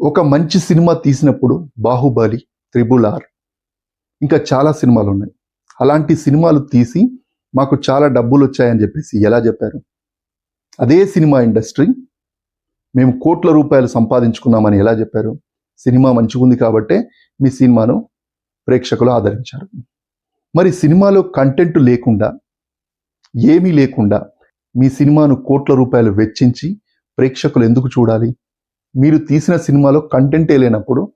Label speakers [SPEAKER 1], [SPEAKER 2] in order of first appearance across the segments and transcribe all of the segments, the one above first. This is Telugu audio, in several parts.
[SPEAKER 1] ఒక మంచి సినిమా తీసినప్పుడు బాహుబలి త్రిబుల్ ఆర్ ఇంకా చాలా సినిమాలు ఉన్నాయి. అలాంటి సినిమాలు తీసి మాకు చాలా డబ్బులు వచ్చాయని చెప్పేసి ఎలా చెప్పారు? అదే సినిమా ఇండస్ట్రీ మేము కోట్ల రూపాయలు సంపాదించుకున్నామని ఎలా చెప్పారు? సినిమా మంచిగుంది కాబట్టే మీ సినిమాను ప్రేక్షకులు ఆదరించారు. మరి సినిమాలో కంటెంట్ లేకుండా ఏమీ లేకుండా మీ సినిమాను కోట్ల రూపాయలు వెచ్చించి ప్రేక్షకులు ఎందుకు చూడాలి? మీరు తీసిన సినిమాలో కంటెంటే లేనప్పుడు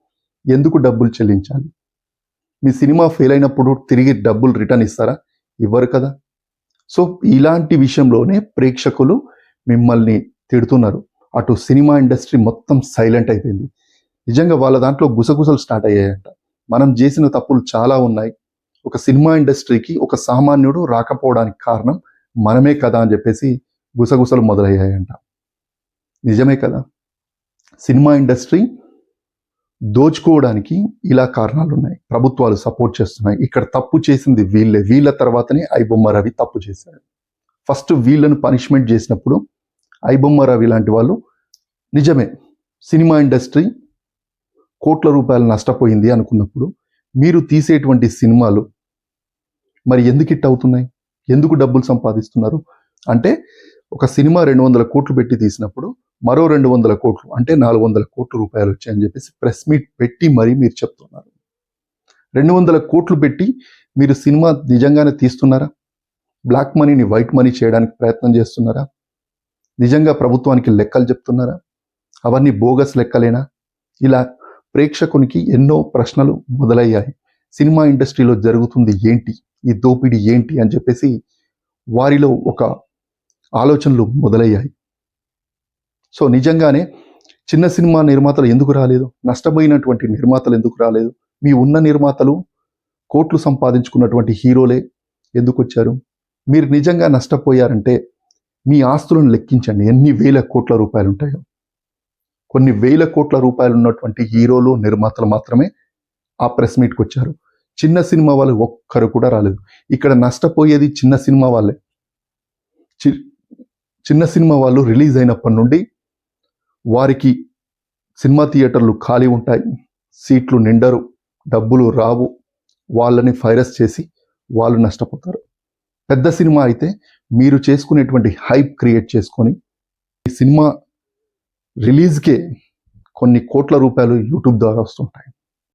[SPEAKER 1] ఎందుకు డబ్బులు చెల్లించాలి? మీ సినిమా ఫెయిల్ అయినప్పుడు తిరిగి డబ్బులు రిటర్న్ ఇస్తారా? ఇవ్వరు కదా. సో ఇలాంటి విషయంలోనే ప్రేక్షకులు మిమ్మల్ని తిడుతున్నారు. అటు సినిమా ఇండస్ట్రీ మొత్తం సైలెంట్ అయిపోయింది. నిజంగా వాళ్ళ దాంట్లో గుసగుసలు స్టార్ట్ అయ్యాయంట. మనం చేసిన తప్పులు చాలా ఉన్నాయి. ఒక సినిమా ఇండస్ట్రీకి ఒక సామాన్యుడు రాకపోవడానికి కారణం మనమే కదా అని చెప్పేసి గుసగుసలు మొదలయ్యాయంట. నిజమే కదా. సినిమా ఇండస్ట్రీ దోచుకోవడానికి ఇలా కారణాలు ఉన్నాయి ప్రభుత్వాలు సపోర్ట్ చేస్తున్నాయి. ఇక్కడ తప్పు చేసింది వీళ్ళే. వీళ్ళ తర్వాతనే ఐబొమ్మ రవి తప్పు చేశాడు. ఫస్ట్ వీళ్ళను పనిష్మెంట్ చేసినప్పుడు ఐబొమ్మ రవి లాంటి వాళ్ళు నిజమే సినిమా ఇండస్ట్రీ కోట్ల రూపాయలు నష్టపోయింది అనుకున్నప్పుడు మీరు తీసేటువంటి సినిమాలు మరి ఎందుకు ఇట్ అవుతున్నాయి? ఎందుకు డబ్బులు సంపాదిస్తున్నారు? అంటే ఒక సినిమా రెండు వందల కోట్లు పెట్టి తీసినప్పుడు మరో రెండు వందల కోట్లు అంటే నాలుగు వందల కోట్ల రూపాయలు వచ్చాయని చెప్పేసి ప్రెస్ మీట్ పెట్టి మరీ మీరు చెప్తున్నారు. రెండు వందల కోట్లు పెట్టి మీరు సినిమా నిజంగానే తీస్తున్నారా? బ్లాక్ మనీని వైట్ మనీ చేయడానికి ప్రయత్నం చేస్తున్నారా? నిజంగా ప్రభుత్వానికి లెక్కలు చెప్తున్నారా? అవన్నీ బోగస్ లెక్కలేనా? ఇలా ప్రేక్షకునికి ఎన్నో ప్రశ్నలు మొదలయ్యాయి. సినిమా ఇండస్ట్రీలో జరుగుతుంది ఏంటి? ఈ దోపిడీ ఏంటి? అని చెప్పేసి వారిలో ఒక ఆలోచనలు మొదలయ్యాయి. సో నిజంగానే చిన్న సినిమా నిర్మాతలు ఎందుకు రాలేదు? నష్టపోయినటువంటి నిర్మాతలు ఎందుకు రాలేదు? మీ ఉన్న నిర్మాతలు కోట్లు సంపాదించుకున్నటువంటి హీరోలే ఎందుకు వచ్చారు? మీరు నిజంగా నష్టపోయారంటే మీ ఆస్తులను లెక్కించండి. ఎన్ని వేల కోట్ల రూపాయలు ఉంటాయో. కొన్ని వేల కోట్ల రూపాయలు ఉన్నటువంటి హీరోలు నిర్మాతలు మాత్రమే ఆ ప్రెస్ మీట్కి వచ్చారు. చిన్న సినిమా వాళ్ళు ఒక్కరు కూడా రాలేదు. ఇక్కడ నష్టపోయేది చిన్న సినిమా వాళ్ళే. చి- చిన్న సినిమా వాళ్ళు రిలీజ్ అయినప్పటి నుండి వారికి సినిమా థియేటర్లు ఖాళీ ఉంటాయి సీట్లు నిండరు డబ్బులు రావు వాళ్ళని ఫైరస్ చేసి వాళ్ళు నష్టపోతారు. పెద్ద సినిమా అయితే మీరు చేసుకునేటువంటి హైప్ క్రియేట్ చేసుకొని ఈ సినిమా రిలీజ్కే కొన్ని కోట్ల రూపాయలు యూట్యూబ్ ద్వారా వస్తుంటాయి.